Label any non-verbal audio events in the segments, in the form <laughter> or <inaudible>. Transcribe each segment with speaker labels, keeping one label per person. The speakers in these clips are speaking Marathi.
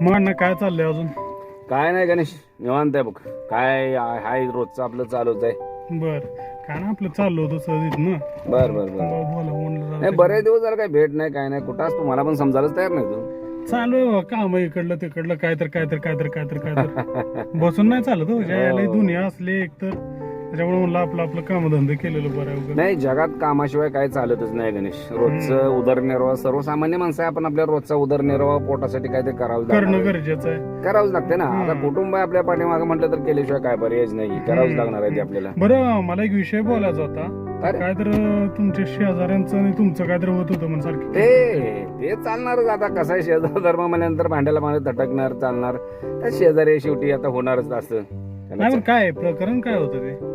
Speaker 1: मग काय चाललंय अजून?
Speaker 2: काय नाही गणेश निवांत आहे बघ. काय हाय रोजचं आपलं चालूच आहे.
Speaker 1: बर. काय ना आपलं चाललो होतं सहज ना
Speaker 2: बर बर बर.
Speaker 1: बोला
Speaker 2: नाही. बरेच दिवस झालं काय भेट नाही काय नाही. कुठं असतो? मला पण समजायलाच तयार नाही तू
Speaker 1: चालू आहे बा, काम इकडलं तिकडलं काय तर काय तर काय तर काय तर काय तर बसून नाही चालत हो ज्याला दुनिया असली एक तर. त्याच्यामुळे म्हणलं आपलं आपलं कामधंदे केलेलं बरं आहे उगाच.
Speaker 2: नाही जगात कामाशिवाय काय चालतच नाही गणेश. रोजचं उदरनिर्वाह सर्वसामान्य माणसं आहे आपण आपल्या रोजचा उदरनिर्वाह पोटासाठी काय ते करावं
Speaker 1: करणं
Speaker 2: लागणार
Speaker 1: गरजेचं आहे.
Speaker 2: करावंच लागते ना. आता. कुटुंब आहे आपल्या पाठीमागं म्हटलं तर केल्याशिवाय काय पर्यायच नाही. करावंच. लागणार आहे ते आपल्याला.
Speaker 1: बरं मला एक विषय बोलायचा होता.
Speaker 2: अरे.
Speaker 1: काय तर तुमच्या शेजाऱ्यांचं आणि तुमचं काय तर होत होतं सारखं
Speaker 2: ते ते चालणारच आता. कसं आहे शेजार धर्म म्हणल्यानंतर भांड्याला भांडे तटकणार चालणार. त्या शेजारी शेवटी आता होणारच असं.
Speaker 1: नाही पण काय प्रकरण काय होतं ते?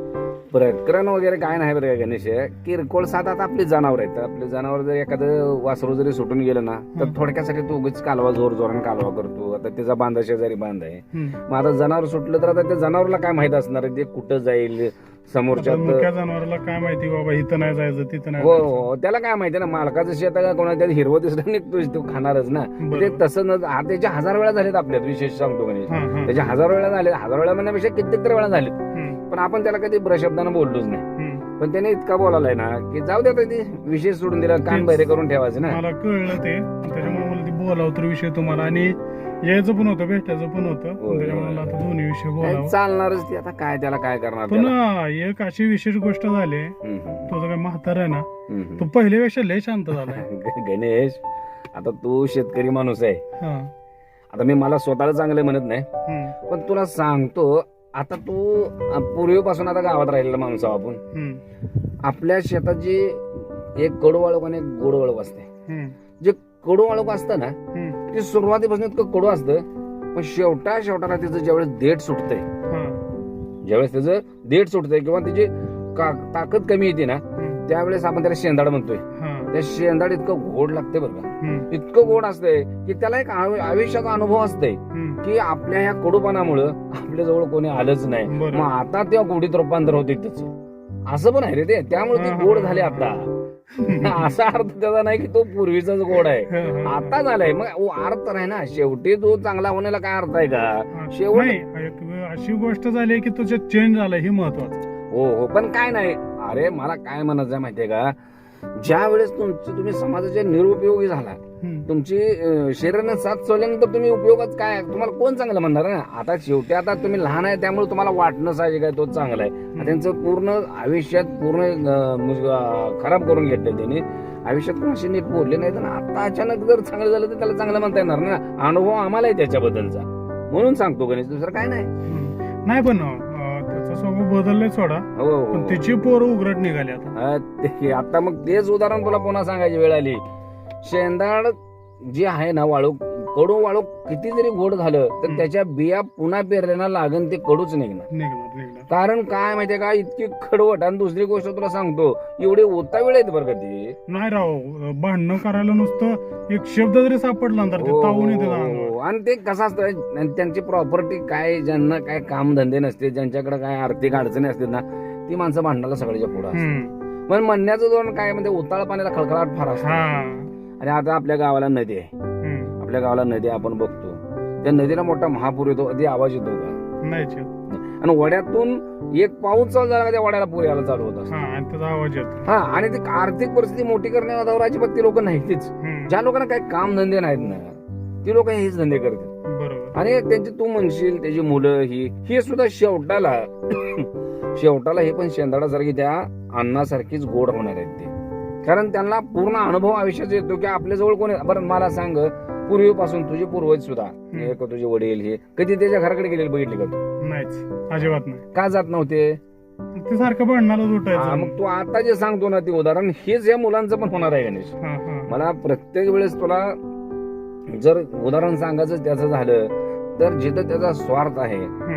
Speaker 2: प्रकरण वगैरे काय नाही बरं का गणेश. किरकोळ सात आता आपली जनावर आहेत. आपले जनावर जर एखादं वासरू जरी सुटून गेलं ना तर. थोडक्यासाठी तू उगीच कालवा जोर जोराने कालवा करतो. आता त्याचा बांधा शेजारी बांध आहे. मग आता जनावर सुटलं तर आता त्या जनावरला काय माहीत असणार आहे? ते कुठं जाईल? समोरच्या
Speaker 1: जनावराला काय माहिती बाबा इथं नाही जायचं तिथं नाही
Speaker 2: हो. हो त्याला काय माहिती ना? मालकाचं शेत का? कोणा त्यात हिरवं दिसलं निघतोय तो खाणारच ना. ते. तसं न त्याच्या हजार वेळा झालेत आपल्यात विशेष सांगतो गणेश. त्याच्या हजार वेळा झाले हजार वेळा म्हणण्यापेक्षा कित्येक तर वेळा झालेत. पण आपण त्याला कधी ब्रशब्दानं बोललोच नाही. पण त्याने इतका बोलायलाय ना की जाऊ द्या ते विशेष सोडून दिला कान. बहिरे करून ठेवायचं ना.
Speaker 1: मला कळलं ते. त्याच्यामुळे मला ते बोलावं तर विषय तुम्हाला. आणि यायचं पण होतं भेटायचं पण होतं. त्याच्यामुळे आता दोन्ही विषय बोलावं.
Speaker 2: चालणारच ते. आता काय त्याला काय करणार
Speaker 1: पण? एक अशी विशेष गोष्ट झाली. तो जो काय म्हातारा आहे ना तो पहिल्यापेक्षा लय शांत
Speaker 2: हम्म. <laughs> गणेश आता तू शेतकरी माणूस आहे. आता मी मला स्वतःला चांगलं म्हणत नाही. पण तुला सांगतो आता तू पूर्वीपासून आता गावात राहिलेला माणूस आहो आपण. आपल्या शेताची एक कडू वाळूक आणि एक गोड वाळूक असते. जे कडू वाळूक असतं ना ते सुरुवातीपासून इतकं कडू असतं पण शेवटा शेवटाला त्याचं ज्यावेळेस देठ सुटतंय ज्यावेळेस त्याचं देठ सुटतंय किंवा त्याची का- ताकद कमी येते ना त्यावेळेस आपण त्याला शेंदाड म्हणतोय. त्या शेंदाड इतकं गोड लागते बरं का. इतकं गोड असतंय की त्याला एक आयु- आयुष्याचा अनुभव असतंय. की आपल्या ह्या कडूपणामुळं आपल्या जवळ कोणी आलंच नाही.
Speaker 1: बरं.
Speaker 2: मग आता त्या गोडीत रूपांतर होते त्याचं असं पण आहे रे ते. त्यामुळे ते गोड. झाले आता. <laughs> असा अर्थ त्याचा नाही की तो पूर्वीचाच गोड आहे. आता झालाय. मग ओ, अर्थ नाही ना. शेवटी तो चांगला होण्याला काय अर्थ आहे का. शेवट
Speaker 1: नाही एक अशी गोष्ट झाली की तुझ्यात चेंज झाला हे महत्वाचं.
Speaker 2: हो हो. पण काय नाही. अरे मला काय म्हणायचं आहे माहितीये का? ज्या वेळेस तुमचे तुम्ही समाजाचे निरुपयोगी झाला तुमची शरीराने साथ सोडल्यानंतर तुम्ही उपयोगच काय? तुम्हाला कोण चांगलं म्हणणार ना? आता शेवटी आता तुम्ही लहान आहे त्यामुळे तुम्हाला वाटणं साहजिक आहे तो चांगला आहे. आणि त्यांचं पूर्ण आयुष्यात पूर्ण खराब करून घेतलं त्यांनी. आयुष्यात कोणाशी नीट बोलले नाही तर आता अचानक जर चांगलं झालं तर त्याला चांगलं म्हणता येणार ना. अनुभव आम्हाला आहे त्याच्याबद्दलचा. म्हणून सांगतो गणेश दुसरं काय नाही.
Speaker 1: नाही पण स्वभाव बदललाय सोडा
Speaker 2: हो हो,
Speaker 1: पण
Speaker 2: हो
Speaker 1: तिची पोरं उघडत निघाली आता
Speaker 2: मग तेच उदाहरण तुला पुन्हा सांगायची वेळ आली. शेंदाड जे आहे ना वाळू कडू वाळू किती जरी गोड झालं तर. त्याच्या बिया पुन्हा पेरल्याना लागन ते कडूच निघणार
Speaker 1: निघणार निघणार
Speaker 2: कारण काय माहितीये का इतकी खडवट आणि दुसरी गोष्ट तुला सांगतो एवढे ओता वेळ आहेत बरं का ती
Speaker 1: नाही राव भांडणं करायला नुसतं एक शब्द जरी सापडला तर ते
Speaker 2: हो,
Speaker 1: तावून येते अंगावर.
Speaker 2: आणि ते कसं असतं आणि त्यांची प्रॉपर्टी काय ज्यांना काय कामधंदे नसते ज्यांच्याकडे काय आर्थिक अडचणी असतील ना ती माणसं भांडणाला सगळ्याच्या पुढे
Speaker 1: हम्म.
Speaker 2: पण म्हणण्याचं धोरण काय म्हणजे उताळ पाण्याला खळखळाट फार असतो
Speaker 1: हा
Speaker 2: आणि आता आपल्या गावाला नदी आहे.
Speaker 1: हम्म.
Speaker 2: आपल्या गावाला नदी आपण बघतो. त्या नदीला मोठा महापूर येतो आधी आवाज येतो का?
Speaker 1: नाही.
Speaker 2: आणि वड्यातून एक पाऊस चालू झाला का त्या वड्याला पूर यायला चालू होत
Speaker 1: हा आणि त्याचा आवाज येतो.
Speaker 2: हा आणि ती आर्थिक परिस्थिती मोठी करण्यावर अजिबात ती लोक नाहीतीच.
Speaker 1: हम्म.
Speaker 2: ज्या लोकांना काही काम धंदे नाहीत ना ती लोक हेच धंदे करतात.
Speaker 1: बरोबर.
Speaker 2: आणि त्यांची तू म्हणशील त्याची मुलं ही हे सुद्धा शेवटाला <coughs> शेवटाला हे पण शेंदाडासारखी त्या अन्नासारखीच गोड होणार आहेत ते. कारण त्यांना पूर्ण अनुभव आयुष्याचा येतो की आपल्या जवळ कोणी बरं मला सांग पूर्वीपासून तुझे पूर्वज सुद्धा तुझे वडील हे कधी त्याच्या घराकडे गेलेले बघितले का तू?
Speaker 1: नाहीच अजिबात नाही.
Speaker 2: का जात नव्हते?
Speaker 1: ते सारखं भांडणाला
Speaker 2: हा,
Speaker 1: उठायचं
Speaker 2: मग तू आता जे सांगतो ना ते उदाहरण हेच या मुलांचं पण होणार आहे गणेश.
Speaker 1: हा, हा.
Speaker 2: मला प्रत्येक वेळेस तुला जर उदाहरण सांगायचं त्याचं झालं तर जिथं त्याचा स्वार्थ आहे
Speaker 1: हम्म,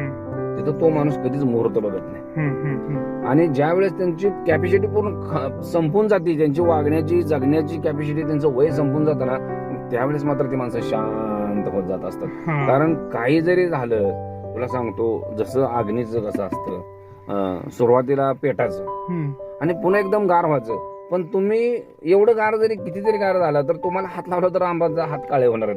Speaker 2: तिथं तो माणूस कधीच मुहूर्त बघत नाही. आणि ज्या वेळेस त्यांची कॅपॅसिटी पूर्ण संपून जाते त्यांची वागण्याची जगण्याची कॅपॅसिटी त्यांचं वय संपून जातं ना त्यावेळेस मात्र ती माणसं शांत होत जात असतात. कारण काही जरी झालं तुला सांगतो जसं अग्नीचं कसं असतं सुरुवातीला
Speaker 1: हम्म.
Speaker 2: आणि पुन्हा एकदम गार व्हायचं पण तुम्ही एवढं गार जरी किती जरी गार झाला तर तुम्हाला हात लावला तर आंबाचा हात काळे होणार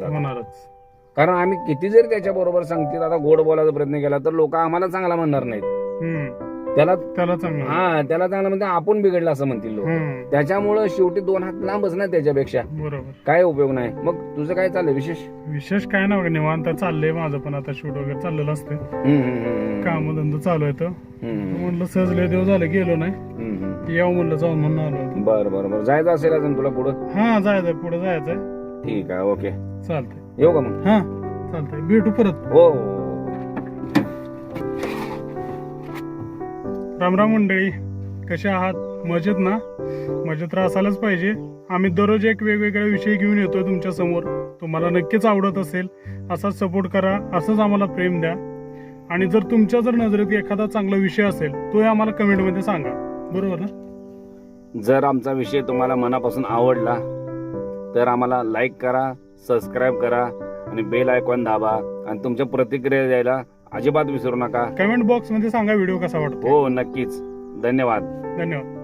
Speaker 2: कारण आम्ही किती जरी त्याच्या बरोबर सांगतील आता गोड बोलायचा प्रयत्न केला तर लोक आम्हाला चांगला म्हणणार नाहीत.
Speaker 1: हम्म.
Speaker 2: त्याला
Speaker 1: त्याला चांगलं
Speaker 2: हा त्याला चांगला म्हणते आपण बिघडलं असं म्हणतील लोक.
Speaker 1: हम्म.
Speaker 2: त्याच्यामुळं शेवटी दोन हात लांबच नाही त्याच्यापेक्षा.
Speaker 1: बरोबर.
Speaker 2: काय उपयोग नाही. मग तुझं काय चाललंय विशेष?
Speaker 1: विशेष काय ना बघा निवांत चाललंय माझं पण आता शूट वगैरे चाललेलं असतं
Speaker 2: हम्म, हम्म, हम्म,
Speaker 1: काम धंदा चालू आहे तर
Speaker 2: हम्म,
Speaker 1: म्हणलं सहजले देव झालं गेलो नाही.
Speaker 2: हम्म, हम्म.
Speaker 1: यावं म्हणलं जाऊन म्हणून आलो होतो.
Speaker 2: बर बर बर. जायचं असेल अजून तुला पुढं?
Speaker 1: हा जायचंय. पुढे जायचंय.
Speaker 2: ठीक आहे ओके.
Speaker 1: चालतंय.
Speaker 2: येऊ का मग?
Speaker 1: हा चालतंय. भेटू परत.
Speaker 2: हो.
Speaker 1: रामराम मंडळी. कसे आहात? मजेत ना? मजेत असायलाच पाहिजे. आम्ही दररोज एक वेगवेगळा विषय घेऊन येतोय तुमच्यासमोर. तुम्हाला नक्कीच आवडत असेल. असाच सपोर्ट करा असंच आम्हाला प्रेम द्या. आणि जर तुमच्या जर नजरेत एखादा चांगला विषय असेल तोही आम्हाला कमेंटमध्ये सांगा. बरोबर ना?
Speaker 2: जर आमचा विषय तुम्हाला मनापासून आवडला तर आम्हाला लाईक करा. सबस्क्राईब करा आणि बेल आयकॉन दाबा आणि तुमच्या प्रतिक्रिया द्यायला अजिबात विसरू नका.
Speaker 1: कमेंट बॉक्समध्ये सांगा व्हिडिओ कसा वाटतो
Speaker 2: हो नक्कीच. धन्यवाद.
Speaker 1: धन्यवाद.